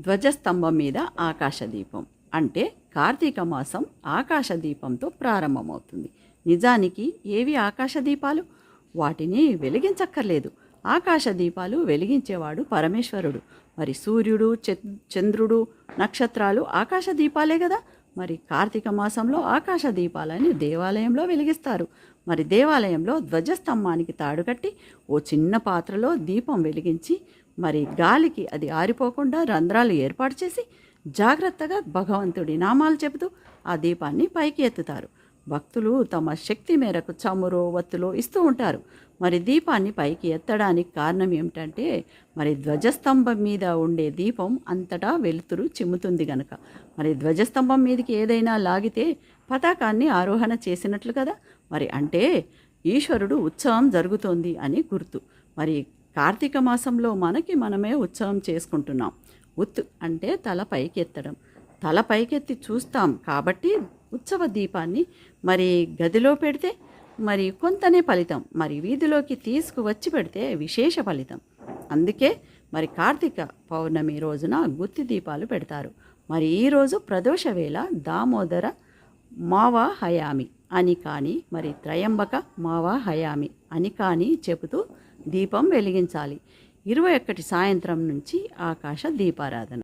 ధ్వజస్తంభం మీద ఆకాశ దీపం అంటే కార్తీక మాసం ఆకాశ దీపంతో ప్రారంభమవుతుంది. నిజానికి ఏవి ఆకాశ దీపాలు వాటిని వెలిగించక్కర్లేదు. ఆకాశ దీపాలు వెలిగించేవాడు పరమేశ్వరుడు. మరి సూర్యుడు చంద్రుడు నక్షత్రాలు ఆకాశ దీపాలే కదా మరి కార్తీక మాసంలో ఆకాశ దీపాలని దేవాలయంలో వెలిగిస్తారు. మరి దేవాలయంలో ధ్వజస్తంభానికి తాడు కట్టి ఓ చిన్న పాత్రలో దీపం వెలిగించి మరి గాలికి అది ఆరిపోకుండా రంధ్రాలు ఏర్పాటు చేసి జాగ్రత్తగా భగవంతుడి నామాలు చెబుతూ ఆ దీపాన్ని పైకి ఎత్తుతారు. భక్తులు తమ శక్తి మేరకు చమురు ఒత్తులు ఇస్తూ ఉంటారు. మరి దీపాన్ని పైకి ఎత్తడానికి కారణం ఏమిటంటే మరి ధ్వజస్తంభం మీద ఉండే దీపం అంతటా వెలుతురు చిమ్ముతుంది గనక. మరి ధ్వజస్తంభం మీదకి ఏదైనా లాగితే పతాకాన్ని ఆరోహణ చేసినట్లు కదా? మరి అంటే ఈశ్వరుడు ఉత్సవం జరుగుతోంది అని గుర్తు. మరి కార్తీక మాసంలో మనకి మనమే ఉత్సవం చేసుకుంటున్నాం. ఉత్ అంటే తల పైకెత్తడం. తల పైకెత్తి చూస్తాం కాబట్టి ఉత్సవ దీపాన్ని మరి గదిలో పెడితే మరి కొంతనే ఫలితం. మరి వీధిలోకి తీసుకువచ్చి పెడితే విశేష ఫలితం. అందుకే మరి కార్తీక పౌర్ణమి రోజున గుత్తి దీపాలు పెడతారు. మరి ఈరోజు ప్రదోష వేళ దామోదర మావా హయామి అని కానీ మరి త్రయంబక మావా హయామి అని కానీ చెబుతూ దీపం వెలిగించాలి. ఇరవై ఒకటి సాయంత్రం నుంచి ఆకాశ దీపారాధన.